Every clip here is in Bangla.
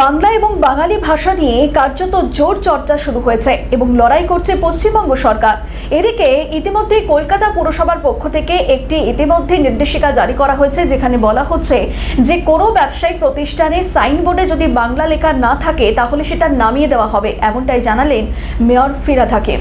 বাংলা এবং বাঙালি ভাষা নিয়ে কার্যত জোর চর্চা শুরু হয়েছে এবং লড়াই করছে পশ্চিমবঙ্গ সরকার। এদিকে ইতিমধ্যে কলকাতা পুরসভার পক্ষ থেকে একটি ইতিমধ্যে নির্দেশিকা জারি করা হয়েছে, যেখানে বলা হচ্ছে যে কোনো ব্যবসায়িক প্রতিষ্ঠানে সাইনবোর্ডে যদি বাংলা লেখা না থাকে, তাহলে সেটা নামিয়ে দেওয়া হবে, এমনটাই জানালেন মেয়র ফিরাদ হাকিম।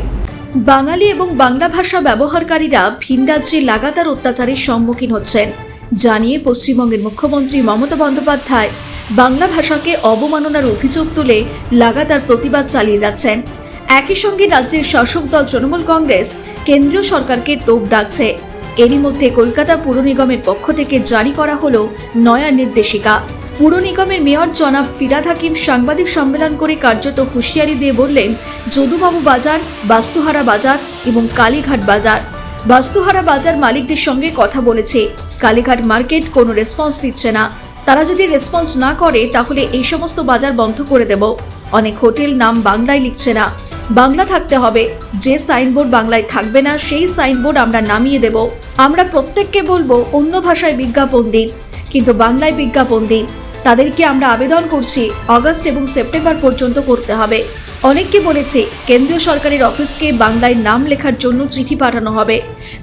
বাঙালি এবং বাংলা ভাষা ব্যবহারকারীরা ভিন রাজ্যে লাগাতার অত্যাচারের সম্মুখীন হচ্ছেন। জানিয়ে পশ্চিমবঙ্গের মুখ্যমন্ত্রী মমতা বন্দ্যোপাধ্যায় বাংলা ভাষাকে অবমাননার অভিযোগ তুলে লাগাতার প্রতিবাদ চালিয়ে যাচ্ছেন। একই সঙ্গে রাজ্যের শাসক দল তৃণমূল কংগ্রেস কেন্দ্রীয় সরকারকে তোপ দাগছে। এরই মধ্যে কলকাতা পুর নিগমের পক্ষ থেকে জারি করা হল নয়া নির্দেশিকা। পুর নিগমের মেয়র জনাব ফিরাদ হাকিম সাংবাদিক সম্মেলন করে কার্যত হুঁশিয়ারি দিয়ে বললেন, যদুবাবু বাজার, বাস্তুহারা বাজার এবং কালীঘাট বাজার। বাস্তুহারা বাজার মালিকদের সঙ্গে কথা বলেছে। কালীঘাট মার্কেট কোনো রেসপন্স দিচ্ছে না। তারা যদি রেসপন্স না করে, তাহলে এই সমস্ত বাজার বন্ধ করে দেব। অনেক হোটেল নাম বাংলায় লিখছে না। বাংলা থাকতে হবে। যে সাইনবোর্ড বাংলায় থাকবে না, সেই সাইনবোর্ড আমরা নামিয়ে দেব। আমরা প্রত্যেককে বলব, অন্য ভাষায় বিজ্ঞাপন দিন। কিন্তু বাংলায় বিজ্ঞাপন দিন। তাদেরকে আমরা আবেদন করছি, অগস্ট এবং সেপ্টেম্বর পর্যন্ত করতে হবে। অনেককে বলেছে কেন্দ্রীয় সরকারের অফিসকে বাংলায় নাম লেখার জন্য চিঠি পাঠানো হবে।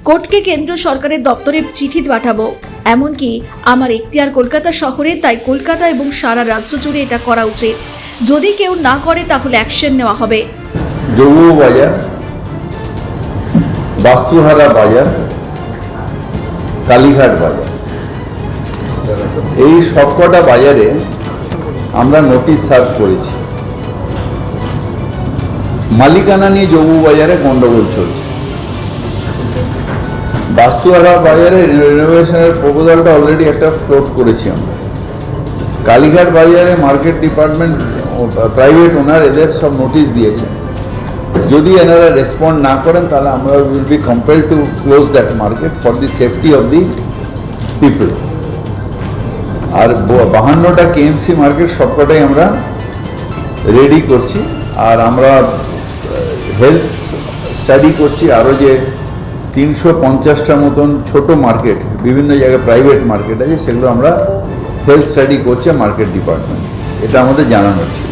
কোর্টকে কেন্দ্রীয় সরকারের দপ্তরে চিঠি পাঠাবো। এমনকি আমার এখতিয়ার কলকাতা শহরে, তাই কলকাতা এবং সারা রাজ্য জুড়ে এটা করা উচিত। যদি কেউ না করে, তাহলে অ্যাকশন নেওয়া হবে। বাজার, বাস্তুহারা বাজার, কালীঘাট বাজার। এই সবকটা বাজারে আমরা নোটিশ সার্ভ করেছি। মালিকানা নিয়ে যৌব বাজারে গন্ডগোল চলছে। বাস্তুহারা বাজারে রিনোভেশনের প্রপোজালটা অলরেডি একটা ফ্লোট করেছি আমরা। কালীঘাট বাজারে মার্কেট ডিপার্টমেন্ট প্রাইভেট ওনার এদের সব নোটিশ দিয়েছে। যদি এনারা রেসপন্ড না করেন, তাহলে আমরা will be compel to close that market for the safety of the people আর বাহান্নটা কেএমসি মার্কেট সবকটাই আমরা রেডি করছি। আর আমরা হেলথ স্টাডি করছি আরও যে তিনশো পঞ্চাশটা মতন ছোট মার্কেট বিভিন্ন জায়গায় প্রাইভেট মার্কেট আছে, সেগুলো আমরা হেলথ স্টাডি করছে মার্কেট ডিপার্টমেন্ট এটা আমাদের জানানো ছিল।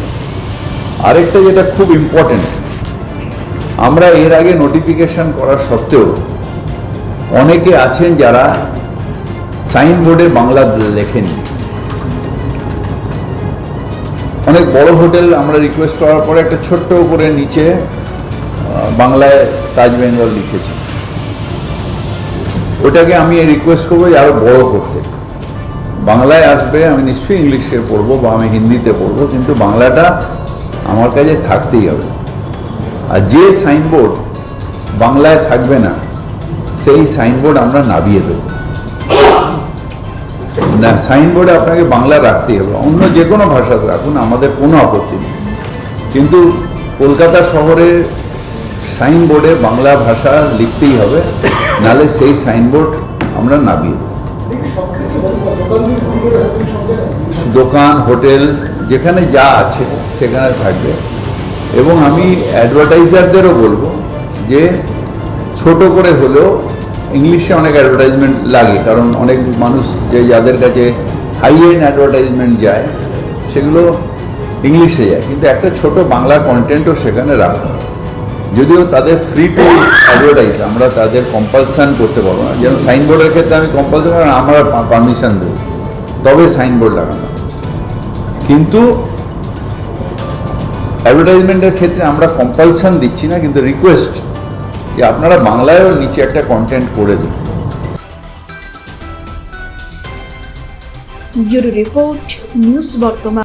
আরেকটা যেটা খুব ইম্পর্টেন্ট আমরা এর আগে নোটিফিকেশন করা সত্ত্বেও অনেকে আছেন যারা সাইনবোর্ডে বাংলা লেখেনি। অনেক বড় হোটেল আমরা রিকোয়েস্ট করার পরে একটা ছোট্ট করে নিচে বাংলায় তাজ বেঙ্গল লিখেছে। ওটাকে আমি রিকোয়েস্ট করব আরও বড় করতে। বাংলায় আসবে, আমি নিশ্চয়ই ইংলিশে পড়ব বা আমি হিন্দিতে পড়ব, কিন্তু বাংলাটা আমার কাছে থাকতেই হবে। আর যে সাইনবোর্ড বাংলায় থাকবে না, সেই সাইনবোর্ড আমরা নামিয়ে দেবো। না সাইনবোর্ডে আপনাকে বাংলা রাখতেই হবে। অন্য যে কোনো ভাষাতে রাখুন, আমাদের কোনো আপত্তি নেই। কিন্তু কলকাতা শহরে সাইনবোর্ডে বাংলা ভাষা লিখতেই হবে, নালে সেই সাইনবোর্ড আমরা নামিয়ে দোকান, হোটেল, যেখানে যা আছে সেখানে থাকবে। এবং আমি অ্যাডভার্টাইজারদেরও বলব যে, ছোট করে হলেও ইংলিশে অনেক অ্যাডভার্টাইজমেন্ট লাগে, কারণ অনেক মানুষ যে যাদের কাছে হাই এন্ড অ্যাডভার্টাইজমেন্ট যায়, সেগুলো ইংলিশে যায়। কিন্তু একটা ছোট বাংলা কন্টেন্টও সেখানে রাখুন যদিও তাদের ফ্রি টু অ্যাডভার্টাইজ আমরা তাদের কম্পালসান করতে পারব না। যেমন সাইনবোর্ডের ক্ষেত্রে আমি কম্পালসান আমরা পারমিশন দেবো তবে সাইনবোর্ড লাগানো। কিন্তু অ্যাডভার্টাইজমেন্টের ক্ষেত্রে আমরা কম্পালসান দিচ্ছি না, কিন্তু রিকোয়েস্ট যে আপনারা বাংলায়ও নিচে একটা কন্টেন্ট করে দিন। ব্যুরো রিপোর্ট নিউজ বর্তমান